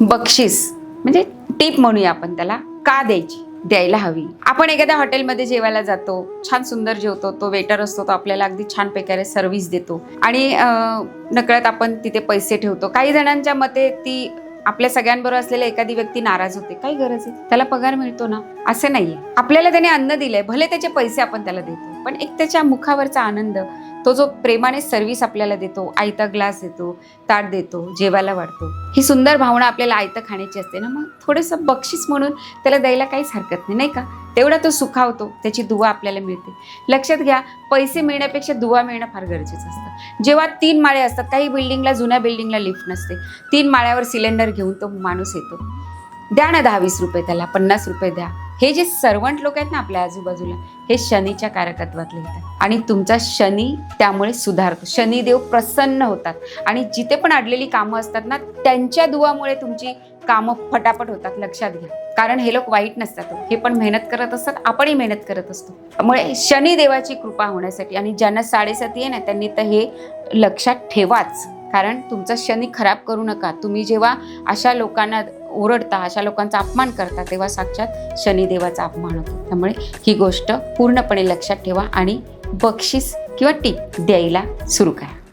बक्षीस म्हणजे टीप म्हणूया आपण त्याला का द्यायची द्यायला हवी. आपण एखाद्या हॉटेलमध्ये जेवायला जातो छान सुंदर जेवतो तो वेटर असतो तो आपल्याला अगदी छान प्रकारे सर्व्हिस देतो. आणि नकळत आपण तिथे पैसे ठेवतो. काही जणांच्या मते ती आपल्या सगळ्यांबरोबर असलेल्या एखादी व्यक्ती नाराज होते. काही गरज आहे? त्याला पगार मिळतो ना? असं नाहीये. आपल्याला त्याने अन्न दिलंय भले त्याचे पैसे आपण त्याला देतो पण एक त्याच्या मुखावरचा आनंद तो जो प्रेमाने सर्व्हिस आपल्याला देतो आयता ग्लास देतो ताट देतो जेवायला वाढतो ही सुंदर भावना आपल्याला आयतं खाण्याची असते ना मग थोडंसं बक्षीस म्हणून त्याला द्यायला काहीच हरकत नाही नाही का? तेवढा तो सुखावतो त्याची दुवा आपल्याला मिळते. लक्षात घ्या पैसे मिळण्यापेक्षा दुवा मिळणं फार गरजेचं असतं. जेव्हा तीन माळे असतात काही बिल्डिंगला जुन्या बिल्डिंगला लिफ्ट नसते. तीन माळ्यावर सिलेंडर घेऊन तो माणूस येतो. द्या ना दहा वीस रुपये त्याला पन्नास रुपये द्या. हे जे सर्वंट लोक आहेत ना आपल्या आजूबाजूला हे शनीच्या कारकत्वातले येतात. आणि तुमचा शनी त्यामुळे सुधारतो. शनिदेव प्रसन्न होतात. आणि जिथे पण अडलेली कामं असतात ना त्यांच्या दुवामुळे तुमची कामं फटाफट होतात लक्षात घ्या. कारण हे लोक वाईट नसतात हो. हे. पण मेहनत करत असतात आपणही मेहनत करत असतो. त्यामुळे शनिदेवाची कृपा होण्यासाठी आणि ज्यांना साडेसाती आहे ना त्यांनी तर हे लक्षात ठेवाच. कारण तुमचा शनी खराब करू नका. तुम्ही जेव्हा अशा लोकांना ओरडता अशा लोकांचा अपमान करता तेव्हा साक्षात शनिदेवाचा अपमान होतो. त्यामुळे ही गोष्ट पूर्णपणे लक्षात ठेवा आणि बक्षीस किंवा टीप द्यायला सुरू करा.